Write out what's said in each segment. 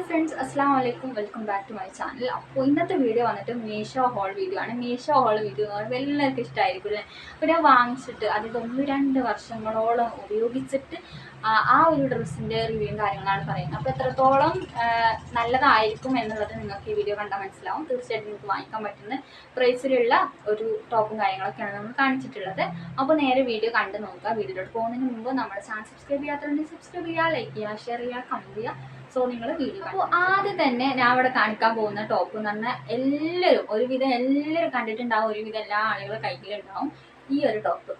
Hi friends അസ്സാം വലൈക്കും welcome back to my channel അപ്പോൾ ഇന്നത്തെ വീഡിയോ വന്നിട്ട് മീഷോ ഹോൾ വീഡിയോ ആണ്. മീഷോ ഹോൾ വീഡിയോ എന്ന് പറയുമ്പോൾ എല്ലാവർക്കും ഇഷ്ടമായിരിക്കും അല്ലേ? അപ്പോൾ ഞാൻ വാങ്ങിച്ചിട്ട് അതായത് ഒന്ന് രണ്ട് വർഷങ്ങളോളം ഉപയോഗിച്ചിട്ട് ആ ഒരു ഡ്രസ്സിന്റെ റിവ്യൂവും കാര്യങ്ങളാണ് പറയുന്നത്. അപ്പോൾ എത്രത്തോളം നല്ലതായിരിക്കും എന്നുള്ളത് നിങ്ങൾക്ക് ഈ വീഡിയോ കണ്ടാൽ മനസ്സിലാവും. തീർച്ചയായിട്ടും നിങ്ങൾക്ക് വാങ്ങിക്കാൻ പറ്റുന്ന പ്രൈസിലുള്ള ഒരു ടോപ്പും കാര്യങ്ങളൊക്കെയാണ് നമ്മൾ കാണിച്ചിട്ടുള്ളത്. അപ്പോൾ നേരെ വീഡിയോ കണ്ട് നോക്കുക. വീഡിയോയിലോട്ട് പോകുന്നതിന് മുമ്പ് നമ്മുടെ ചാനൽ സബ്സ്ക്രൈബ് ചെയ്യാത്തവരുണ്ടെങ്കിൽ സബ്സ്ക്രൈബ് ചെയ്യുക ലൈക്ക് ചെയ്യുക ഷെയർ ചെയ്യുക കമന്റ് ചെയ്യുക. സോ നിങ്ങൾ വീഡിയോ അപ്പോൾ ആദ്യം തന്നെ ഞാൻ അവിടെ കാണിക്കാൻ പോകുന്ന ടോപ്പ് എന്ന് പറഞ്ഞാൽ എല്ലാവരും ഒരുവിധം എല്ലാവരും കണ്ടിട്ടുണ്ടാവും ഒരുവിധം എല്ലാ ആളുകളും കയ്യിലുണ്ടാവും ഈ ഒരു ടോപ്പ്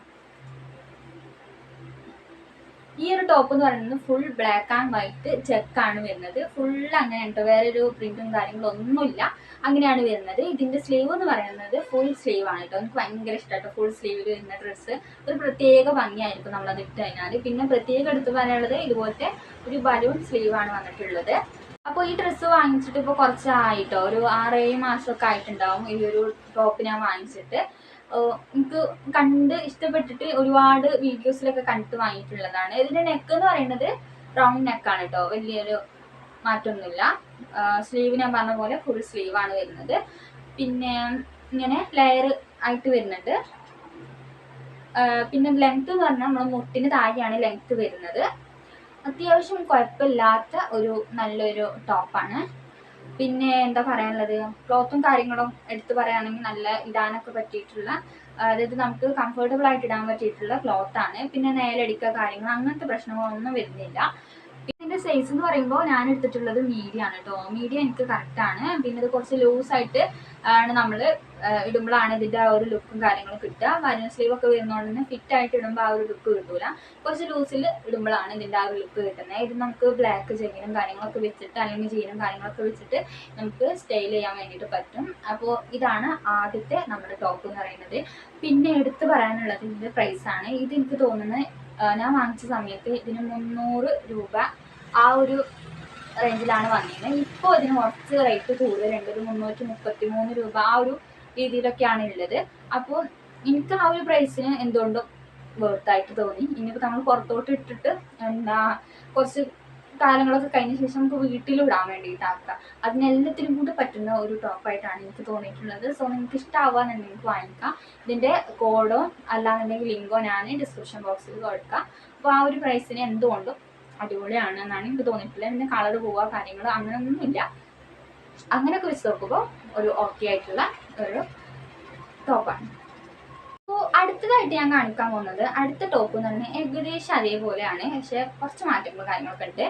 ഈ ഒരു ടോപ്പ് എന്ന് പറയുന്നത് ഫുൾ ബ്ലാക്ക് ആൻഡ് വൈറ്റ് ചെക്കാണ് വരുന്നത്. ഫുൾ അങ്ങനെ ഉണ്ട് വേറെ ഒരു പ്രിന്റും കാര്യങ്ങളും ഒന്നുമില്ല. അങ്ങനെയാണ് വരുന്നത്. ഇതിന്റെ സ്ലീവ് എന്ന് പറയുന്നത് ഫുൾ സ്ലീവ് ആണ് കേട്ടോ. എനിക്ക് ഭയങ്കര ഇഷ്ടമായിട്ട് ഫുൾ സ്ലീവിൽ വരുന്ന ഡ്രസ്സ് ഒരു പ്രത്യേക ഭംഗിയായിരിക്കും നമ്മളത് ഇട്ട് കഴിഞ്ഞാൽ പിന്നെ പ്രത്യേകം എടുത്ത് പറയാനുള്ളത് ഇതുപോലത്തെ ഒരു ബലൂൺ സ്ലീവ് ആണ് വന്നിട്ടുള്ളത്. അപ്പോൾ ഈ ഡ്രസ്സ് വാങ്ങിച്ചിട്ട് ഇപ്പോൾ കുറച്ചായിട്ടോ? ഒരു ആറേഴ് മാസമൊക്കെ ആയിട്ടുണ്ടാവും. ഈ ഒരു ടോപ്പ് ഞാൻ വാങ്ങിച്ചിട്ട്. എനിക്ക് കണ്ട് ഇഷ്ടപ്പെട്ടിട്ട് ഒരുപാട് വീഡിയോസിലൊക്കെ കണ്ടിട്ട് വാങ്ങിയിട്ടുള്ളതാണ്. ഇതിന്റെ നെക്ക് എന്ന് പറയുന്നത് റൗണ്ട് നെക്കാണ് കേട്ടോ. വലിയൊരു മാറ്റമൊന്നുമില്ല സ്ലീവ് ഞാൻ പറഞ്ഞ പോലെ ഫുൾ സ്ലീവ് ആണ് വരുന്നത്. പിന്നെ ഇങ്ങനെ ലെയർ ആയിട്ട് വരുന്നുണ്ട്. പിന്നെ ലെങ്ത് എന്ന് പറഞ്ഞാൽ നമ്മൾ മുട്ടിന് താഴെയാണ് ലെങ്ത് വരുന്നത്. അത്യാവശ്യം കുഴപ്പമില്ലാത്ത ഒരു നല്ലൊരു ടോപ്പാണ് പിന്നെ എന്താ പറയാനുള്ളത്? ക്ലോത്തും കാര്യങ്ങളും എടുത്തു പറയുകയാണെങ്കിൽ നല്ല ഇടാനൊക്കെ പറ്റിയിട്ടുള്ള അതായത് നമുക്ക് കംഫർട്ടബിൾ ആയിട്ട് ഇടാൻ പറ്റിയിട്ടുള്ള ക്ലോത്താണ് പിന്നെ നേലടിക്കുക കാര്യങ്ങൾ അങ്ങനത്തെ പ്രശ്നങ്ങളൊന്നും വരുന്നില്ല. ഇതിന്റെ സൈസ് എന്ന് പറയുമ്പോൾ ഞാൻ എടുത്തിട്ടുള്ളത് മീഡിയം ആണ് കേട്ടോ മീഡിയം എനിക്ക് കറക്റ്റ് ആണ്. പിന്നെ ഇത് കുറച്ച് ലൂസ് ആയിട്ട് ആണ് നമ്മൾ ഇടുമ്പോഴാണ് ഇതിന്റെ ആ ഒരു ലുക്കും കാര്യങ്ങളും കിട്ടുക. വരുന്ന സ്ലീവ് ഒക്കെ വരുന്നതുകൊണ്ട് തന്നെ ഫിറ്റ് ആയിട്ട് ഇടുമ്പോൾ ആ ഒരു ലുക്ക് കിട്ടൂല. കുറച്ച് ലൂസിൽ ഇടുമ്പോഴാണ് ഇതിന്റെ ആ ഒരു ലുക്ക് കിട്ടുന്നത് ഇത് നമുക്ക് ബ്ലാക്ക് ചെയിനും കാര്യങ്ങളൊക്കെ വെച്ചിട്ട് അല്ലെങ്കിൽ ജീനും കാര്യങ്ങളൊക്കെ വെച്ചിട്ട് നമുക്ക് സ്റ്റൈൽ ചെയ്യാൻ വേണ്ടിയിട്ട് പറ്റും. അപ്പോൾ ഇതാണ് ആദ്യത്തെ നമ്മുടെ ടോപ്പ് എന്ന് പറയുന്നത്. പിന്നെ എടുത്തു പറയാനുള്ളത് ഇതിന്റെ പ്രൈസാണ് ഇത് എനിക്ക് തോന്നുന്നത് ഞാൻ വാങ്ങിച്ച സമയത്ത് ഇതിന് മുന്നൂറ് രൂപ ആ ഒരു റേഞ്ചിലാണ് വന്നിരുന്നത്. ഇപ്പോൾ ഇതിന് കുറച്ച് റേറ്റ് കൂടുതലുണ്ട് ഒരു മുന്നൂറ്റി മുപ്പത്തി മൂന്ന് രൂപ ആ ഒരു രീതിയിലൊക്കെയാണ് ഉള്ളത്. അപ്പോൾ എനിക്ക് ആ ഒരു പ്രൈസിന് എന്തുകൊണ്ടും വേർത്തായിട്ട് തോന്നി. ഇനിയിപ്പോൾ നമ്മൾ പുറത്തോട്ട് ഇട്ടിട്ട് എന്താ കുറച്ച് കാലങ്ങളൊക്കെ കഴിഞ്ഞ ശേഷം നമുക്ക് വീട്ടിലിടാൻ വേണ്ടിയിട്ടാക്കുക വേണ്ടിയിട്ടാക്കാം അതിനെല്ലാത്തിനും കൂടി പറ്റുന്ന ഒരു ടോപ്പായിട്ടാണ് എനിക്ക് തോന്നിയിട്ടുള്ളത്. സോ നിങ്ങൾക്ക് ഇഷ്ടമാവാന്നുണ്ടെങ്കിൽ നിങ്ങൾക്ക് വാങ്ങിക്കാം. ഇതിന്റെ കോഡോ അല്ലാന്നുണ്ടെങ്കിൽ ലിങ്കോ ഞാൻ ഡിസ്ക്രിപ്ഷൻ ബോക്സിൽ കൊടുക്കാം. അപ്പോൾ ആ ഒരു പ്രൈസിന് എന്തുകൊണ്ടും അടിപൊളിയാണ് എന്നാണ് എനിക്ക് തോന്നിയിട്ടുള്ളത്. പിന്നെ കളർ പോവുക കാര്യങ്ങൾ അങ്ങനെയൊന്നുമില്ല അങ്ങനെയൊക്കെ വെച്ച് നോക്കുമ്പോൾ ഒരു ഓക്കെ ആയിട്ടുള്ള ഒരു ടോപ്പാണ് അപ്പോൾ അടുത്തതായിട്ട് ഞാൻ കാണിക്കാൻ പോകുന്നത് അടുത്ത ടോപ്പ് എന്ന് പറഞ്ഞാൽ ഏകദേശം അതേപോലെയാണ് പക്ഷേ കുറച്ച് മാറ്റങ്ങൾ കാര്യങ്ങളൊക്കെ ഉണ്ട്.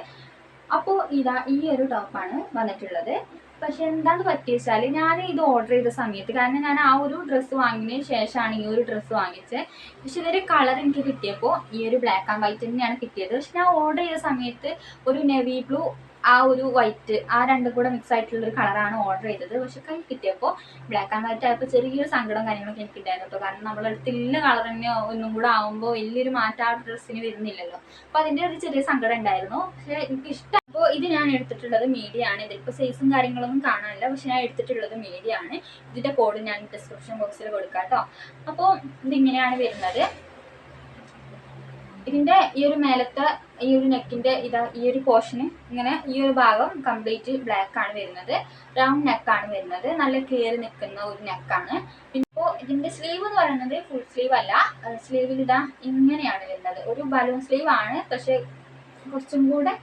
അപ്പോൾ ഇതാ ഈ ഒരു ടോപ്പാണ് വന്നിട്ടുള്ളത്. പക്ഷെ എന്താണ് പറ്റിയ വെച്ചാൽ ഞാൻ ഇത് ഓർഡർ ചെയ്ത സമയത്ത് കാരണം ഞാൻ ആ ഒരു ഡ്രസ്സ് വാങ്ങിയതിന് ശേഷമാണ് ഈ ഒരു ഡ്രസ്സ് വാങ്ങിച്ചത് പക്ഷെ ഇതൊരു കളർ എനിക്ക് കിട്ടിയപ്പോൾ ഈ ഒരു ബ്ലാക്ക് ആൻഡ് വൈറ്റ് തന്നെയാണ് കിട്ടിയത്. പക്ഷെ ഞാൻ ഓർഡർ ചെയ്ത സമയത്ത് ഒരു നെവി ബ്ലൂ ആ ഒരു വൈറ്റ് ആ രണ്ടും കൂടെ മിക്സ് ആയിട്ടുള്ള ഒരു കളറാണ് ഓർഡർ ചെയ്തത്. പക്ഷെ കൈ കിട്ടിയപ്പോൾ ബ്ലാക്ക് ആൻഡ് വൈറ്റ് ആയപ്പോൾ ചെറിയൊരു സങ്കടം കാര്യങ്ങളൊക്കെ എനിക്ക് ഉണ്ടായിരുന്നു. കാരണം നമ്മൾ ഇല്ല കളർ തന്നെ ഒന്നും കൂടെ ആവുമ്പോൾ വലിയൊരു മാറ്റം ആ ഡ്രസ്സിന് വരുന്നില്ലല്ലോ. അപ്പോൾ അതിന്റെ ഒരു ചെറിയ സങ്കടം ഉണ്ടായിരുന്നു. പക്ഷെ എനിക്ക് ഇഷ്ടം. അപ്പോൾ ഇത് ഞാൻ എടുത്തിട്ടുള്ളത് മീഡിയ ആണ്. ഇതിലിപ്പോൾ സൈസും കാര്യങ്ങളൊന്നും കാണാനില്ല. പക്ഷെ ഞാൻ എടുത്തിട്ടുള്ളത് മീഡിയ ആണ്. ഇതിന്റെ കോഡ് ഞാൻ ഡിസ്ക്രിപ്ഷൻ ബോക്സിൽ കൊടുക്കാം കേട്ടോ അപ്പോൾ ഇതിങ്ങനെയാണ് വരുന്നത്. ഇതിന്റെ ഈ ഒരു മേലത്തെ ഈ ഒരു നെക്കിന്റെ ഇതാ ഈ ഒരു പോർഷന് ഇങ്ങനെ ഈ ഒരു ഭാഗം കംപ്ലീറ്റ് ബ്ലാക്ക് ആണ് വരുന്നത്. റൗണ്ട് നെക്കാണ് വരുന്നത്. നല്ല ക്ലിയർ നിൽക്കുന്ന ഒരു നെക്കാണ് ഇപ്പോൾ ഇതിന്റെ സ്ലീവ് എന്ന് പറയുന്നത് ഫുൾ സ്ലീവ് അല്ല. സ്ലീവിൽ ഇതാ ഇങ്ങനെയാണ് വരുന്നത്. ഒരു ബലൂൺ സ്ലീവ് ആണ്. പക്ഷെ കുറച്ചും കൂടെ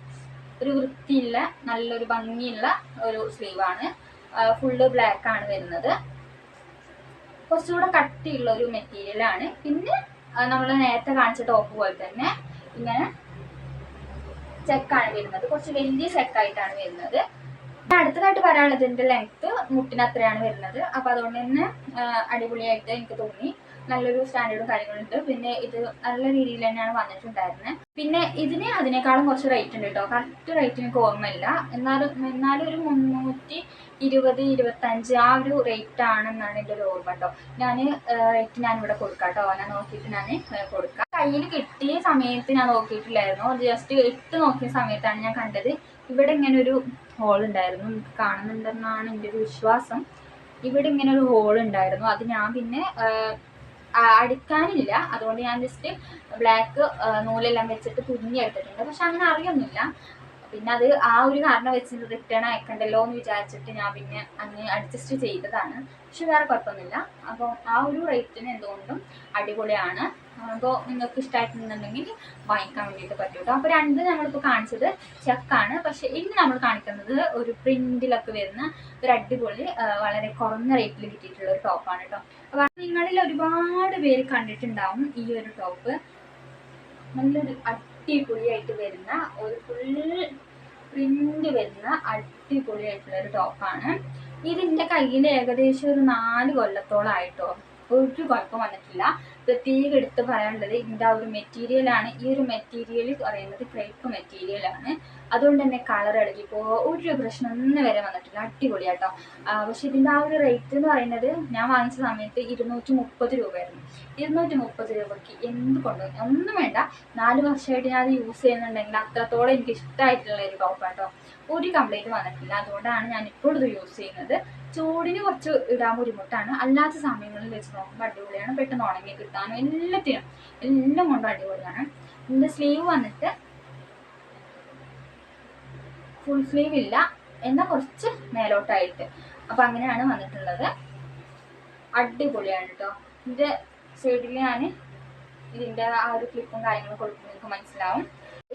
ഒരു വൃത്തിയുള്ള നല്ലൊരു ഭംഗിയുള്ള ഒരു സ്ലീവാണ് ഫുള്ള് ബ്ലാക്ക് ആണ് വരുന്നത്. കുറച്ചുകൂടെ കട്ടിയുള്ള ഒരു മെറ്റീരിയൽ ആണ്. പിന്നെ നമ്മൾ നേരത്തെ കാണിച്ച ടോപ്പ് പോലെ തന്നെ ഇങ്ങനെ ചെക്കാണ് വരുന്നത്. കുറച്ച് വലിയ ചെക്കായിട്ടാണ് വരുന്നത്. അടുത്തതായിട്ട് പറയാനുള്ളത് ഇതിന്റെ ലെങ്ത് മുട്ടിന് അത്രയാണ് വരുന്നത്. അപ്പൊ അതുകൊണ്ട് തന്നെ അടിപൊളിയായിട്ട് എനിക്ക് തോന്നി. നല്ലൊരു സ്റ്റാൻഡേർഡും കാര്യങ്ങളുണ്ട്. പിന്നെ ഇത് നല്ല രീതിയിൽ തന്നെയാണ് വന്നിട്ടുണ്ടായിരുന്നത് പിന്നെ ഇതിന് അതിനേക്കാളും കുറച്ച് റേറ്റ് ഉണ്ട് കേട്ടോ കറക്റ്റ് റേറ്റ് എനിക്ക് ഓർമ്മയില്ല. എന്നാലും എന്നാലും ഒരു മുന്നൂറ്റി ഇരുപത് ഇരുപത്തഞ്ച് ആ ഒരു റേറ്റ് ആണെന്നാണ് എന്റെ ഒരു ഓർമ്മ കേട്ടോ ഞാൻ റേറ്റ് ഞാൻ ഇവിടെ കൊടുക്കാം കേട്ടോ ഞാൻ നോക്കിയിട്ട് ഞാൻ കൊടുക്കാം. കയ്യിൽ കിട്ടിയ സമയത്ത് ഞാൻ നോക്കിയിട്ടില്ലായിരുന്നു. ജസ്റ്റ് ഇട്ട് നോക്കിയ സമയത്താണ് ഞാൻ കണ്ടത്. ഇവിടെ ഇങ്ങനെ ഒരു ഹോൾ ഉണ്ടായിരുന്നു. കാണുന്നുണ്ടെന്നാണ് എന്റെ ഒരു വിശ്വാസം. ഇവിടെ ഇങ്ങനെ ഒരു ഹോൾ ഉണ്ടായിരുന്നു. അത് ഞാൻ പിന്നെ അടിക്കാനില്ല. അതുകൊണ്ട് ഞാൻ ജസ്റ്റ് ബ്ലാക്ക് നൂലെല്ലാം വെച്ചിട്ട് തുന്നിയെടുത്തിട്ടുണ്ട്. പക്ഷെ അങ്ങനെ അറിയൊന്നുമില്ല. പിന്നെ അത് ആ ഒരു കാരണം വെച്ച് റിട്ടേൺ അയക്കണ്ടല്ലോ എന്ന് വിചാരിച്ചിട്ട് ഞാൻ പിന്നെ അങ്ങ് അഡ്ജസ്റ്റ് ചെയ്തതാണ്. പക്ഷെ വേറെ കുഴപ്പമൊന്നുമില്ല. അപ്പോൾ ആ ഒരു റേറ്റിന് എന്തുകൊണ്ടും അടിപൊളിയാണ്. അപ്പോൾ നിങ്ങൾക്ക് ഇഷ്ടമായിട്ടുണ്ടെന്നുണ്ടെങ്കിൽ വാങ്ങിക്കാൻ വേണ്ടിയിട്ട് പറ്റും കേട്ടോ. അപ്പോൾ രണ്ട് നമ്മളിപ്പോൾ കാണിച്ചത് ചെക്കാണ് പക്ഷേ ഇന്ന് നമ്മൾ കാണിക്കുന്നത് ഒരു പ്രിന്റിലൊക്കെ വരുന്ന ഒരു അടിപൊളി വളരെ കുറഞ്ഞ റേറ്റിൽ കിട്ടിയിട്ടുള്ള ഒരു ടോപ്പാണ് കേട്ടോ. അപ്പോൾ നിങ്ങളിൽ ഒരുപാട് പേര് കണ്ടിട്ടുണ്ടാവും ഈ ഒരു ടോപ്പ് നല്ലൊരു അടിപൊളിയായിട്ട് വരുന്ന ഒരു ഫുൾ പ്രിന്റ് വരുന്ന അടിപൊളിയായിട്ടുള്ള ഒരു ടോപ്പാണ് ഇതിന്റെ കയ്യിൽ ഏകദേശം ഒരു നാല് കൊല്ലത്തോളായിട്ടോ ഒരു കുഴപ്പം വന്നിട്ടില്ല. പ്രത്യേകം എടുത്ത് പറയാനുള്ളത് ഇതിന്റെ ആ ഒരു മെറ്റീരിയലാണ് ഈ ഒരു മെറ്റീരിയൽ പറയുന്നത് ക്രേപ്പ് മെറ്റീരിയലാണ് അതുകൊണ്ട് തന്നെ കളർ ഇളകിപ്പോ ഒരു പ്രശ്നം ഒന്നും വരെ വന്നിട്ടില്ല. അടിപൊളിയാട്ടോ. പക്ഷെ ഇതിന്റെ ആ ഒരു റേറ്റ് എന്ന് പറയുന്നത് ഞാൻ വാങ്ങിച്ച സമയത്ത് ഇരുന്നൂറ്റി മുപ്പത് രൂപയായിരുന്നു. ഇരുന്നൂറ്റി മുപ്പത് രൂപയ്ക്ക് എന്ത് കൊണ്ടുപോയി? ഒന്നും വേണ്ട. നാല് വർഷമായിട്ട് ഞാൻ അത് യൂസ് ചെയ്യുന്നുണ്ടെങ്കിൽ അത്രത്തോളം എനിക്ക് ഇഷ്ടമായിട്ടുള്ള ഒരു ടോപ്പാട്ടോ ഒരു കംപ്ലൈന്റ് വന്നിട്ടില്ല. അതുകൊണ്ടാണ് ഞാൻ ഇപ്പോൾ ഇത് യൂസ് ചെയ്യുന്നത്. ചൂടിന് കുറച്ച് ഇടാൻ ബുദ്ധിമുട്ടാണ്. അല്ലാത്ത സമയങ്ങളിൽ വെച്ച് നോക്കുമ്പോൾ അടിപൊളിയാണ്. പെട്ടെന്ന് ഉണങ്ങി കിട്ടാനും എല്ലാത്തിനും എല്ലാം കൊണ്ടും അടിപൊളിയാണ്. ഇതിന്റെ സ്ലീവ് വന്നിട്ട് ഫുൾ സ്ലീവ് ഇല്ല. എന്നാൽ കുറച്ച് മേലോട്ടായിട്ട്. അപ്പം അങ്ങനെയാണ് വന്നിട്ടുള്ളത്. അടിപൊളിയാണ് കേട്ടോ ഇതിന്റെ സൈഡിൽ ഞാൻ ഇതിന്റെ ആ ഒരു ക്ലിപ്പും കാര്യങ്ങളും കൊടുക്കുമ്പോൾ നിങ്ങൾക്ക് മനസ്സിലാവും.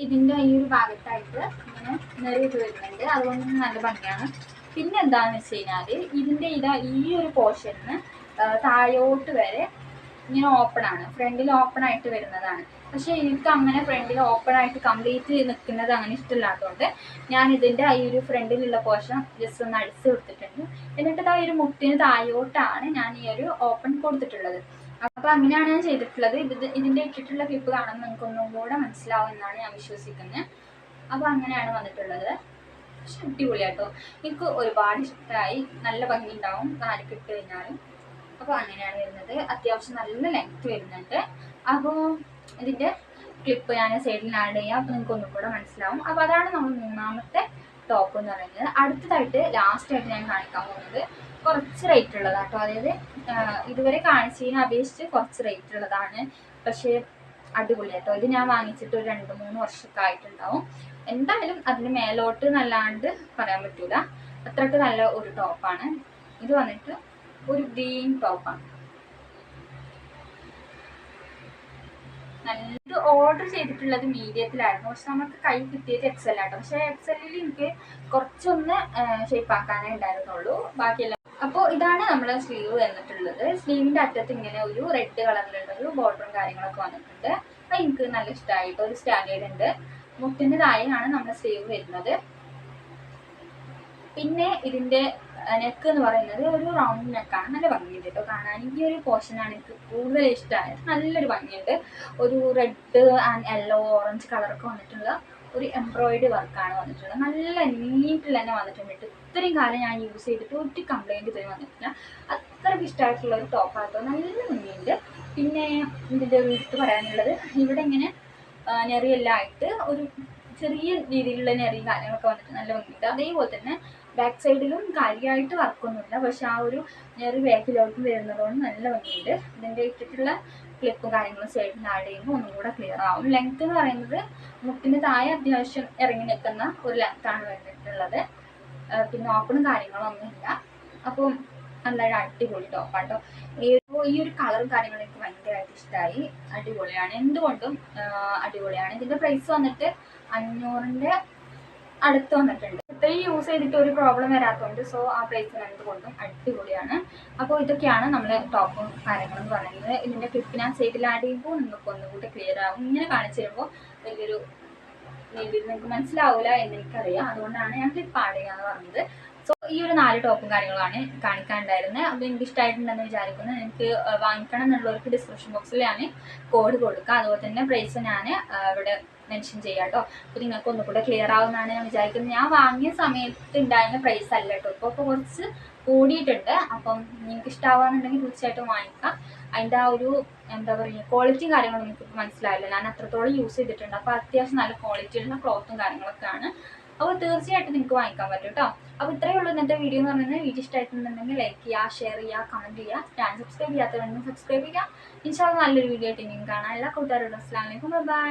ഇതിന്റെ ഈ ഒരു ഭാഗത്തായിട്ട് ഇങ്ങനെ നിറയിട്ട് വരുന്നുണ്ട്. അതുകൊണ്ട് നല്ല ഭംഗിയാണ്. പിന്നെ എന്താണെന്ന് വെച്ച് കഴിഞ്ഞാൽ ഇതിന്റെ ഇതാ ഈ ഒരു പോർഷനിന്ന് താഴോട്ട് വരെ ഇങ്ങനെ ഓപ്പൺ ആണ്. ഫ്രണ്ടിൽ ഓപ്പൺ ആയിട്ട് വരുന്നതാണ്. പക്ഷേ എനിക്ക് അങ്ങനെ ഫ്രണ്ടിൽ ഓപ്പൺ ആയിട്ട് കംപ്ലീറ്റ് നിൽക്കുന്നത് അങ്ങനെ ഇഷ്ടമില്ലാത്തതുകൊണ്ട് ഞാൻ ഇതിന്റെ ഈ ഒരു ഫ്രണ്ടിലുള്ള പോർഷൻ ജസ്റ്റ് ഒന്ന് അടിച്ച് കൊടുത്തിട്ടുണ്ട്. എന്നിട്ട് ആ ഒരു മുട്ടിന് താഴോട്ടാണ് ഞാൻ ഈ ഒരു ഓപ്പൺ കൊടുത്തിട്ടുള്ളത്. അപ്പം അങ്ങനെയാണ് ഞാൻ ചെയ്തിട്ടുള്ളത്. ഇത് ഇതിന്റെ ഇട്ടിട്ടുള്ള ക്ലിപ്പ് കാണുമ്പോൾ നിങ്ങൾക്ക് ഒന്നും കൂടെ മനസ്സിലാവും എന്നാണ് ഞാൻ വിശ്വസിക്കുന്നത്. അപ്പോൾ അങ്ങനെയാണ് വന്നിട്ടുള്ളത്. പക്ഷെ അടിപൊളിയാട്ടോ എനിക്ക് ഒരുപാട് ഇഷ്ടമായി നല്ല ഭംഗി ഉണ്ടാവും കാലിക്ക് ഇട്ട് കഴിഞ്ഞാലും. അപ്പോൾ അങ്ങനെയാണ് വരുന്നത്. അത്യാവശ്യം നല്ല ലെങ്ത് വരുന്നുണ്ട്. അപ്പോൾ ഇതിന്റെ ക്ലിപ്പ് ഞാൻ സൈഡിൽ ആഡ് ചെയ്യാം. അപ്പോൾ നിങ്ങൾക്ക് ഒന്നും കൂടെ മനസ്സിലാവും. അപ്പോൾ അതാണ് നമ്മൾ മൂന്നാമത്തെ ടോപ്പ് എന്ന് പറയുന്നത്. അടുത്തതായിട്ട് ലാസ്റ്റ് ആയിട്ട് ഞാൻ കാണിക്കാൻ പോകുന്നത് കുറച്ച് റേറ്റ് ഉള്ളതാണ് കേട്ടോ അതായത് ഇതുവരെ കാണിച്ചതിനെ അപേക്ഷിച്ച് കുറച്ച് റേറ്റ് ഉള്ളതാണ്. പക്ഷേ അടിപൊളിയാട്ടോ ഇത് ഞാൻ വാങ്ങിച്ചിട്ട് ഒരു രണ്ട് മൂന്ന് വർഷമൊക്കെ ആയിട്ടുണ്ടാവും. എന്തായാലും അതിന് മേലോട്ട് നല്ലാണ്ട് പറയാൻ പറ്റൂല. അത്രയ്ക്ക് നല്ല ഒരു ടോപ്പാണ് ഇത് വന്നിട്ട് ഒരു ഗ്രീൻ ടോപ്പാണ് നല്ല ഓർഡർ ചെയ്തിട്ടുള്ളത് മീഡിയത്തിലായിരുന്നു പക്ഷെ നമുക്ക് കൈ കിട്ടിയത് എക്സൽ ആട്ടോ. പക്ഷെ എക്സലിൽ എനിക്ക് കുറച്ചൊന്ന് ഷേപ്പ് ആക്കാനേ ഉണ്ടായിരുന്നുള്ളൂ. ബാക്കിയെല്ലാം അപ്പോൾ ഇതാണ് നമ്മുടെ സ്ലീവ് വന്നിട്ടുള്ളത്. സ്ലീവിന്റെ അറ്റത്ത് ഇങ്ങനെ ഒരു റെഡ് കളറിലുള്ള ഒരു ബോർഡറും കാര്യങ്ങളൊക്കെ വന്നിട്ടുണ്ട്. അത് എനിക്ക് നല്ല ഇഷ്ടമായിട്ട് ഒരു സ്റ്റാൻഡേർഡ് ഉണ്ട്. മുട്ടിന്റെ താഴെയാണ് നമ്മൾ സ്ലീവ് വരുന്നത്. പിന്നെ ഇതിന്റെ നെക്ക് എന്ന് പറയുന്നത് ഒരു റൗണ്ട് നെക്കാണ് നല്ല ഭംഗിയുണ്ട് കേട്ടോ കാണാൻ. ഈ ഒരു പോർഷനാണ് എനിക്ക് കൂടുതൽ ഇഷ്ടമായത്. നല്ലൊരു ഭംഗിയുണ്ട്. ഒരു റെഡ് ആൻഡ് യെല്ലോ ഓറഞ്ച് കളറൊക്കെ വന്നിട്ടുള്ള ഒരു എംബ്രോയിഡറി വർക്കാണ് വന്നിട്ടുള്ളത്. നല്ല നീറ്റിൽ തന്നെ വന്നിട്ടുണ്ട് ഇത്രയും കാലം ഞാൻ യൂസ് ചെയ്തിട്ട് ഒരു കംപ്ലൈന്റ് ഇതുവരെ വന്നിട്ടില്ല. അത്രയ്ക്ക് ഇഷ്ടമായിട്ടുള്ള ഒരു ടോപ്പാട്ടോ നല്ല ഭംഗിയുണ്ട്. പിന്നെ ഇതിന്റെ ഒരു എടുത്ത് പറയാനുള്ളത് ഇവിടെ ഇങ്ങനെ ആ, നെറിയെല്ലാം ആയിട്ട് ഒരു ചെറിയ രീതിയിലുള്ള ഞെറിയും കാര്യങ്ങളൊക്കെ വന്നിട്ട് നല്ല ഭംഗിയുണ്ട്. അതേപോലെ തന്നെ ബാക്ക് സൈഡിലും കാര്യമായിട്ട് വർക്കൊന്നുമില്ല പക്ഷെ ആ ഒരു ഞെറി ബാക്കിലോട്ട് വരുന്നതുകൊണ്ട് നല്ല ഭംഗിയുണ്ട്. ഇതിന്റെ ഇട്ടിട്ടുള്ള ക്ലിപ്പും കാര്യങ്ങളും സൈഡിൽ ആഡ് ചെയ്യുമ്പോൾ ഒന്നും കൂടെ ക്ലിയർ ആവും. ലെങ്ത് എന്ന് പറയുന്നത് മുട്ടിന് താഴെ അത്യാവശ്യം ഇറങ്ങി നിൽക്കുന്ന ഒരു ലെങ്ത്താണ് വേണ്ടിയിട്ടുള്ളത് ആ, പിന്നെ ഓപ്പണും കാര്യങ്ങളും ഒന്നുമില്ല. അപ്പം നല്ല അടിപൊളി ടോപ്പാട്ടോ ഈ ഒരു- ഈ ഒരു കളറും കാര്യങ്ങളും എനിക്ക് ഭയങ്കരമായിട്ട് ഇഷ്ടമായി അടിപൊളിയാണ്. എന്തുകൊണ്ടും അടിപൊളിയാണ്. ഇതിന്റെ പ്രൈസ് വന്നിട്ട് അഞ്ഞൂറിന്റെ അടുത്ത് വന്നിട്ടുണ്ട്. ഇത്രയും യൂസ് ചെയ്തിട്ട് ഒരു പ്രോബ്ലം വരാത്തതുകൊണ്ട് സോ ആ പ്രൈസ് എന്തുകൊണ്ടും അടിപൊളിയാണ്. അപ്പോൾ ഇതൊക്കെയാണ് നമ്മൾ ടോപ്പും കാര്യങ്ങളും പറയുന്നത്. ഇതിന്റെ ക്ലിപ്പ് ഞാൻ സൈഡിൽ ആഡ് ചെയ്യുമ്പോൾ നിങ്ങൾക്ക് ഒന്നുകൂടി ക്ലിയർ ആകും ഇങ്ങനെ കാണിച്ചു തരുമ്പോൾ വലിയൊരു നിങ്ങൾക്ക് മനസ്സിലാവില്ല എന്ന് എനിക്കറിയാം. അതുകൊണ്ടാണ് ഞാൻ ക്ലിപ്പ് ആഡ് ചെയ്യാന്ന് പറഞ്ഞത്. സോ ഈ ഒരു നാല് ടോപ്പും കാര്യങ്ങളാണ് കാണിക്കാനുണ്ടായിരുന്നത്. അപ്പോൾ എനിക്ക് ഇഷ്ടമായിട്ടുണ്ടെന്ന് വിചാരിക്കുന്നു. എനിക്ക് വാങ്ങിക്കണം എന്നുള്ളവർക്ക് ഡിസ്ക്രിപ്ഷൻ ബോക്സിൽ ഞാൻ കോഡ് കൊടുക്കാം അതുപോലെ തന്നെ പ്രൈസ് ഞാൻ ഇവിടെ മെൻഷൻ ചെയ്യാം കേട്ടോ. നിങ്ങൾക്ക് ഒന്നുകൂടെ ക്ലിയർ ആവുമെന്നാണ് ഞാൻ വിചാരിക്കുന്നത്. ഞാൻ വാങ്ങിയ സമയത്ത് ഉണ്ടായിരുന്ന പ്രൈസ് അല്ല കേട്ടോ. ഇപ്പോൾ കുറച്ച് കൂടിയിട്ടുണ്ട്. അപ്പം നിങ്ങൾക്ക് ഇഷ്ടമാവാന്നുണ്ടെങ്കിൽ തീർച്ചയായിട്ടും വാങ്ങിക്കാം. അതിന്റെ ആ ഒരു എന്താ പറയുക ക്വാളിറ്റിയും കാര്യങ്ങളും എനിക്ക് മനസ്സിലായില്ല. ഞാൻ അത്രത്തോളം യൂസ് ചെയ്തിട്ടുണ്ട്. അപ്പോൾ അത്യാവശ്യം നല്ല ക്വാളിറ്റിയുള്ള ക്ലോത്തും കാര്യങ്ങളൊക്കെയാണ് അപ്പോൾ തീർച്ചയായിട്ടും നിങ്ങൾക്ക് വാങ്ങിക്കാൻ പറ്റും കേട്ടോ. അപ്പോൾ ഇത്രയേ ഉള്ളൂ ഇന്നത്തെ വീഡിയോ എന്ന് പറയുന്നത്. വീഡിയോ ഇഷ്ടമായിട്ടുണ്ടെങ്കിൽ ലൈക്ക് ചെയ്യുക ഷെയർ ചെയ്യുക കമന്റ് ചെയ്യുക. ചാനൽ സബ്സ്ക്രൈബ് ചെയ്യാത്തവരുണ്ടെങ്കിൽ സബ്സ്ക്രൈബ് ചെയ്യുക. ഇൻഷാല്ല നല്ലൊരു വീഡിയോ ആയിട്ട് ഇനിയും കാണാം. എല്ലാ കൂട്ടുകാരോടും അസ്സാം വലൈക്കും ബൈ